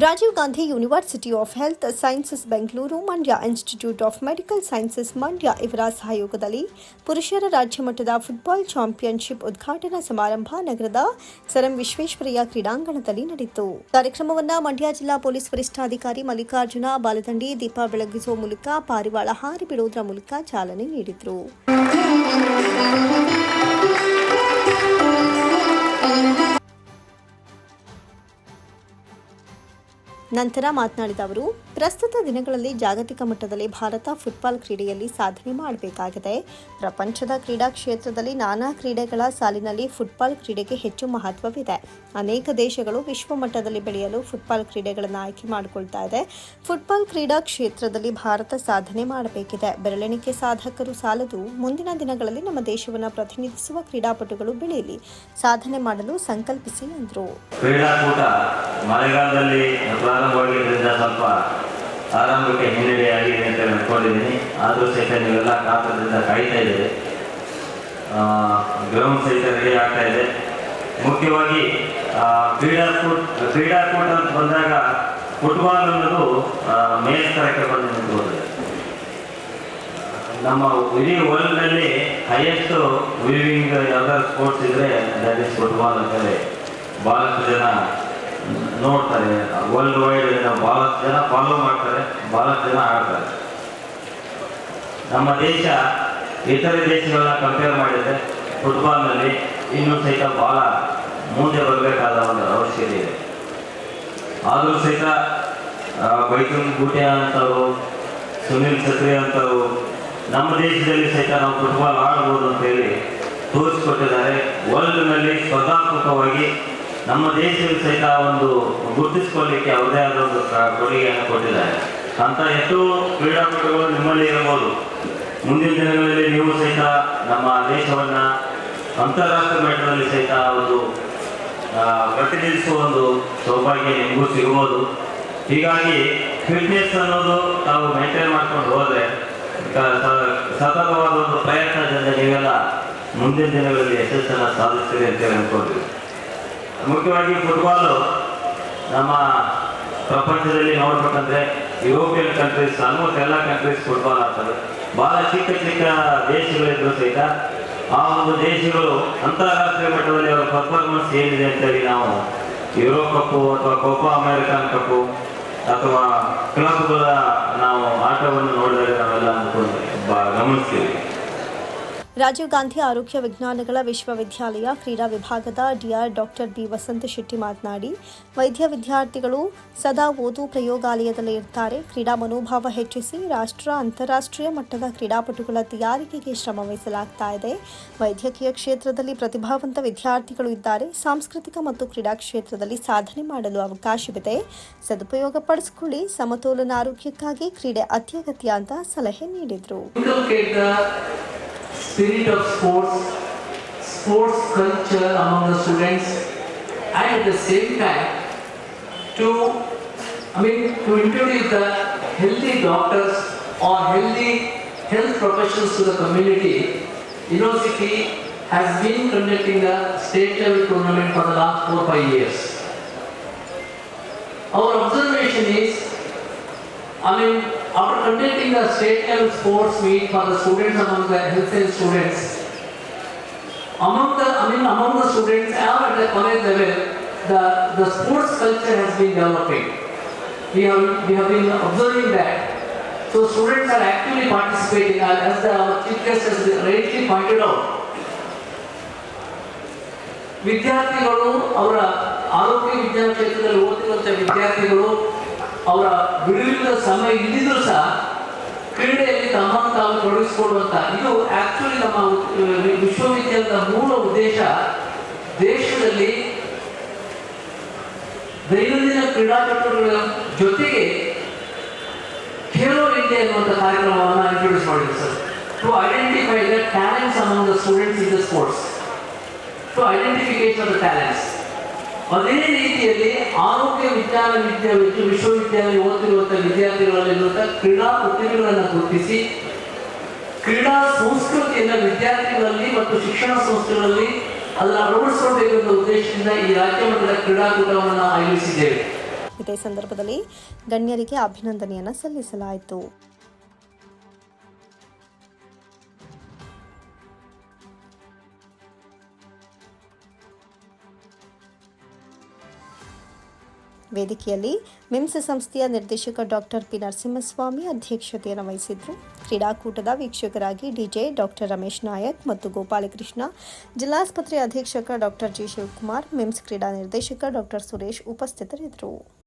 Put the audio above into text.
Rajiv Gandhi university of health sciences Bengaluru Mandya institute of medical sciences Mandya ಇವರ ಸಹಯೋಗದಲ್ಲಿ ಪುರುಷರ ರಾಜ್ಯ ಮಟ್ಟದ ಫುಟ್ಬಾಲ್ ಚಾಂಪಿಯನ್ಶಿಪ್ ಉದ್ಘಾಟನಾ ಸಮಾರಂಭ ನಗರದ ಸರ್ ವಿಶ್ವೇಶ್ವರಯ್ಯ ಕ್ರೀಡಾಂಗಣದಲ್ಲಿ ನಡೆಯಿತು. ಕಾರ್ಯಕ್ರಮವನ್ನು ಮಂಡ್ಯ ಜಿಲ್ಲಾ ಪೊಲೀಸ್ ವರಿಷ್ಠಾಧಿಕಾರಿ ಮಲ್ಲಿಕಾರ್ಜುನ, ಬಾಲದಂಡಿ, ದೀಪ ಬೆಳಗಿಸುವ ಮೂಲಕ ಪಾರಿವಾಳ ಹಾರಿ ಬಿಡುವುದರ ಮೂಲಕ ಚಾಲನೆ ನೀಡಿದರು. ನಂತರ ಮಾತನಾಡಿದ ಅವರು, ಪ್ರಸ್ತುತ ದಿನಗಳಲ್ಲಿ ಜಾಗತಿಕ ಮಟ್ಟದಲ್ಲಿ ಭಾರತ ಫುಟ್ಬಾಲ್ ಕ್ರೀಡೆಯಲ್ಲಿ ಸಾಧನೆ ಮಾಡಬೇಕಾಗಿದೆ. ಪ್ರಪಂಚದ ಕ್ರೀಡಾ ಕ್ಷೇತ್ರದಲ್ಲಿ ನಾನಾ ಕ್ರೀಡೆಗಳ ಸಾಲಿನಲ್ಲಿ ಫುಟ್ಬಾಲ್ ಕ್ರೀಡೆಗೆ ಹೆಚ್ಚು ಮಹತ್ವವಿದೆ. ಅನೇಕ ದೇಶಗಳು ವಿಶ್ವ ಮಟ್ಟದಲ್ಲಿ ಬೆಳೆಯಲು ಫುಟ್ಬಾಲ್ ಕ್ರೀಡೆಗಳನ್ನು ಆಯ್ಕೆ ಮಾಡಿಕೊಳ್ತಾ ಇದೆ. ಫುಟ್ಬಾಲ್ ಕ್ರೀಡಾ ಕ್ಷೇತ್ರದಲ್ಲಿ ಭಾರತ ಸಾಧನೆ ಮಾಡಬೇಕಿದೆ. ಬೆರಳೆಣಿಕೆ ಸಾಧಕರು ಸಾಲದು ಮುಂದಿನ ದಿನಗಳಲ್ಲಿ ನಮ್ಮ ದೇಶವನ್ನು ಪ್ರತಿನಿಧಿಸುವ ಕ್ರೀಡಾಪಟುಗಳು ಬೆಳೆಯಲಿ. ಸಾಧನೆ ಮಾಡಲು ಸಂಕಲ್ಪಿಸಿ ಎಂದರು. ಪ್ರಾರಂಭವಾಗಿದ್ದರಿಂದ ಸ್ವಲ್ಪ ಆರಂಭಕ್ಕೆ ಹಿನ್ನಡೆಯಾಗಿದೆ ಅಂತ ಅಂದ್ಕೊಂಡಿದ್ದೀನಿ ಆದರೂ ಸಹಿತ ನೀವೆಲ್ಲ ಕಾತರದಿಂದ ಕಾಯ್ತಾ ಇದ್ದೀರಿ. ಗ್ರೌಂಡ್ ಸಹಿತ ರೆಡಿ ಆಗ್ತಾ ಇದೆ. ಮುಖ್ಯವಾಗಿ ಕ್ರೀಡಾಕೂಟ ಕ್ರೀಡಾಕೂಟ ಅಂತ ಬಂದಾಗ ಫುಟ್ಬಾಲ್ ಅನ್ನೋದು ಮೇಲ್ಸ್ತರಕ್ಕೆ ಬಂದು ನಿಂತ್ಕೊಂಡಿದೆ ನಮ್ಮ ಇಡೀ ವರ್ಲ್ಡ್ನಲ್ಲಿ ಹೈಯೆಸ್ಟ್ ವಿವಿಂಗ್ ಯಾವ್ದಾದ್ರು ಸ್ಪೋರ್ಟ್ಸ್ ಇದ್ರೆ ದಟ್ ಇಸ್ ಫುಟ್ಬಾಲ್ ಅಂತೇಳಿ ಭಾಳಷ್ಟು ಜನ ನೋಡ್ತಾರೆ ವರ್ಲ್ಡ್ ವೈಡ್ ಭಾಳಷ್ಟು ಜನ ಫಾಲೋ ಮಾಡ್ತಾರೆ ಭಾಳಷ್ಟು ಜನ ಆಡ್ತಾರೆ. ನಮ್ಮ ದೇಶ ಇತರೆ ದೇಶಗಳನ್ನ ಕಂಪೇರ್ ಮಾಡಿದರೆ ಫುಟ್ಬಾಲ್ನಲ್ಲಿ ಇನ್ನೂ ಸಹಿತ ಭಾಳ ಮುಂದೆ ಬರಬೇಕಾದ ಒಂದು ಅವಶ್ಯಕತೆ ಇದೆ. ಆದರೂ ಸಹಿತ ಆ, ಗೂಟೆ ಅಂತವರು ಸುನಿಲ್ ಛತ್ರಿ ಅಂತವರು ನಮ್ಮ ದೇಶದಲ್ಲಿ ಸಹಿತ ನಾವು ಫುಟ್ಬಾಲ್ ಆಡ್ಬೋದು ಅಂತೇಳಿ ತೋರಿಸಿಕೊಟ್ಟಿದ್ದಾರೆ. ವರ್ಲ್ಡ್ನಲ್ಲಿ ಸ್ಪರ್ಧಾತ್ಮಕವಾಗಿ ನಮ್ಮ ದೇಶದಲ್ಲಿ ಸಹಿತ ಒಂದು ಗುರುತಿಸಿಕೊಳ್ಳಿಕ್ಕೆ ಅವರದೇ ಆದ ಒಂದು ಕೊಡುಗೆಯನ್ನು ಕೊಟ್ಟಿದ್ದಾರೆ. ಅಂತ ಎಷ್ಟೋ ಕ್ರೀಡಾಪಟುಗಳು ನಿಮ್ಮಲ್ಲಿ ಇರಬಹುದು. ಮುಂದಿನ ದಿನಗಳಲ್ಲಿ ನೀವು ಸಹಿತ ನಮ್ಮ ದೇಶವನ್ನ ಅಂತಾರಾಷ್ಟ್ರೀಯ ಮಟ್ಟದಲ್ಲಿ ಸಹಿತ ಒಂದು ಪ್ರತಿನಿಧಿಸುವ ಒಂದು ಸೌಭಾಗ್ಯ ನಿಮಗೂ ಸಿಗ್ಬೋದು ಹೀಗಾಗಿ ಫಿಟ್ನೆಸ್ ಅನ್ನೋದು ತಾವು ಮೇಂಟೈನ್ ಮಾಡ್ಕೊಂಡು ಹೋದ್ರೆ ಸತತವಾದ ಒಂದು ಪ್ರಯತ್ನದಿಂದ ನೀವೆಲ್ಲ ಮುಂದಿನ ದಿನಗಳಲ್ಲಿ ಯಶಸ್ಸನ್ನು ಸಾಧಿಸ್ತೀರಿ ಅಂತೇಳಿ ಅನ್ಕೊಳ್ತೀವಿ. ಮುಖ್ಯವಾಗಿ ಫುಟ್ಬಾಲು ನಮ್ಮ ಪ್ರಪಂಚದಲ್ಲಿ ನೋಡ್ಬೇಕಂದ್ರೆ ಯುರೋಪಿಯನ್ ಕಂಟ್ರೀಸ್ ಆಲ್ಮೋಸ್ಟ್ ಎಲ್ಲ ಕಂಟ್ರೀಸ್ ಫುಟ್ಬಾಲ್ ಆಗ್ತದೆ ಭಾಳ ಚಿಕ್ಕ ಚಿಕ್ಕ ದೇಶಗಳಿದ್ರು ಸಹಿತ ಆ ಒಂದು ದೇಶಗಳು ಅಂತಾರಾಷ್ಟ್ರೀಯ ಮಟ್ಟದಲ್ಲಿ ಅವರ ಪರ್ಫಾರ್ಮೆನ್ಸ್ ಏನಿದೆ ಅಂತೇಳಿ ನಾವು ಯುರೋ ಕಪ್ಪು ಅಥವಾ ಕೋಪಾ ಅಮೆರಿಕನ್ ಕಪ್ಪು ಅಥವಾ ಕ್ಲಬ್ಗಳ ನಾವು ಆಟವನ್ನು ನೋಡಿದಾಗ ನಾವೆಲ್ಲ ಅಂದ್ಕೊಂಡು ಬಾ, ಗಮನಿಸ್ತೀವಿ. ರಾಜೀವ್ ಗಾಂಧಿ ಆರೋಗ್ಯ ವಿಜ್ಞಾನಗಳ ವಿಶ್ವವಿದ್ಯಾಲಯ, ಕ್ರೀಡಾ ವಿಭಾಗದ DR doctor B Vasantha Shetty ಮಾತನಾಡಿ, ವೈದ್ಯ ವಿದ್ಯಾರ್ಥಿಗಳು ಸದಾ ಓದು ಪ್ರಯೋಗಾಲಯದಲ್ಲಿ ಇರ್ತಾರೆ. ಕ್ರೀಡಾ ಮನೋಭಾವ ಹೆಚ್ಚಿಸಿ ರಾಷ್ಟ್ರ, ಅಂತಾರಾಷ್ಟ್ರೀಯ ಮಟ್ಟದ ಕ್ರೀಡಾಪಟುಗಳ ತಯಾರಿಕೆಗೆ ಶ್ರಮ ಇದೆ. ವೈದ್ಯಕೀಯ ಕ್ಷೇತ್ರದಲ್ಲಿ ಪ್ರತಿಭಾವಂತ ವಿದ್ಯಾರ್ಥಿಗಳು ಇದ್ದಾರೆ. ಸಾಂಸ್ಕೃತಿಕ ಮತ್ತು ಕ್ರೀಡಾ ಕ್ಷೇತ್ರದಲ್ಲಿ ಸಾಧನೆ ಮಾಡಲು ಅವಕಾಶವಿದೆ. ಸದುಪಯೋಗ ಪಡಿಸಿಕೊಳ್ಳಿ. ಸಮತೋಲನ ಆರೋಗ್ಯಕ್ಕಾಗಿ ಕ್ರೀಡೆ ಅತ್ಯಗತ್ಯ ಅಂತ ಸಲಹೆ ನೀಡಿದರು. Spirit of sports, sports culture among the students, and at the same time to, I mean, to introduce the healthy doctors or healthy health professionals to the community. University has been conducting the state level tournament for the last four five years. Our observation is I mean, after conducting the state level sports meet for the students among the health science students, among the, I mean, among the students and at the college level, the, the sports culture has been developing. We have, we have been observing that. So students are actively participating and as the our chief guest has rightly pointed out. ವಿದ್ಯಾರ್ಥಿಗಳು ಅವರ ಆರೋಗ್ಯ ವಿಜ್ಞಾನ ಕ್ಷೇತ್ರದಲ್ಲಿ ಓದುತ್ತಿರುವಂಥ ವಿದ್ಯಾರ್ಥಿಗಳು ಅವರ ಬಿಡುವಿನ ಸಮಯ ಇದ್ದಿದ್ರು ಸಹ ಕ್ರೀಡೆಯಲ್ಲಿ ತಮ್ಮನ್ನು ತಾವು ತೊಡಗಿಸಿಕೊಳ್ಳುವಂತ ಇದು ಆಕ್ಚುಲಿ ನಮ್ಮ ವಿಶ್ವವಿದ್ಯಾಲಯದ ಮೂಲ ಉದ್ದೇಶ. ದೇಶದಲ್ಲಿ ದೈನಂದಿನ ಕ್ರೀಡಾಪಟುಗಳ ಜೊತೆಗೆ ಖೇಲೋ ಇಂಡಿಯಾ ಎನ್ನುವಂಥ ಕಾರ್ಯಕ್ರಮವನ್ನು ಇಂಟ್ರೊಡ್ಯೂಸ್ ಮಾಡಿದ್ರು sir. To identify the talents among the students in the sports to identification of the talents ಅದೇ ರೀತಿಯಲ್ಲಿ ಆರೋಗ್ಯ ವಿಜ್ಞಾನ ವಿದ್ಯಾ ವಿಶ್ವ- ವಿಶ್ವವಿದ್ಯಾಲಯ ಓದುತ್ತಿರುವಂತಹ ವಿದ್ಯಾರ್ಥಿಗಳಲ್ಲಿರುವಂತಹ ಕ್ರೀಡಾ ಪ್ರತಿಭೆಗಳನ್ನು ಗುರುತಿಸಿ, ಕ್ರೀಡಾ ಸಂಸ್ಕೃತಿಯನ್ನು ವಿದ್ಯಾರ್ಥಿಗಳಲ್ಲಿ ಮತ್ತು ಶಿಕ್ಷಣ ಸಂಸ್ಥೆಗಳಲ್ಲಿ ಅದನ್ನು ಅಳವಡಿಸಿಕೊಳ್ಳಬೇಕೆಂಬ ಉದ್ದೇಶದಿಂದ ಈ ರಾಜ್ಯ ಮಟ್ಟದ ಕ್ರೀಡಾಕೂಟವನ್ನು ಆಯೋಜಿಸಿದ್ದೇವೆ. ಇದೇ ಸಂದರ್ಭದಲ್ಲಿ ಗಣ್ಯರಿಗೆ ಅಭಿನಂದನೆಯನ್ನು ಸಲ್ಲಿಸಲಾಯಿತು. ವೇದಿಕೆಯಲ್ಲಿ ಮಿಮ್ಸ್ ಸಂಸ್ಥೆಯ ನಿರ್ದೇಶಕ ಡಾಕ್ಟರ್ ಪಿ ನರಸಿಂಹಸ್ವಾಮಿ ಅಧ್ಯಕ್ಷತೆಯನ್ನು ವಹಿಸಿದ್ರು. ಕ್ರೀಡಾಕೂಟದ ವೀಕ್ಷಕರಾಗಿ ಡಿಜೆ ಡಾಕ್ಟರ್ ರಮೇಶ್ ನಾಯಕ್ ಮತ್ತು ಗೋಪಾಲಕೃಷ್ಣ, ಜಿಲ್ಲಾಸ್ಪತ್ರೆ ಅಧೀಕ್ಷಕ ಡಾಕ್ಟರ್ ಜಿ ಶಿವಕುಮಾರ್, ಮಿಮ್ಸ್ ಕ್ರೀಡಾ ನಿರ್ದೇಶಕ ಡಾಕ್ಟರ್ ಸುರೇಶ್ ಉಪಸ್ಥಿತರಿದ್ದರು.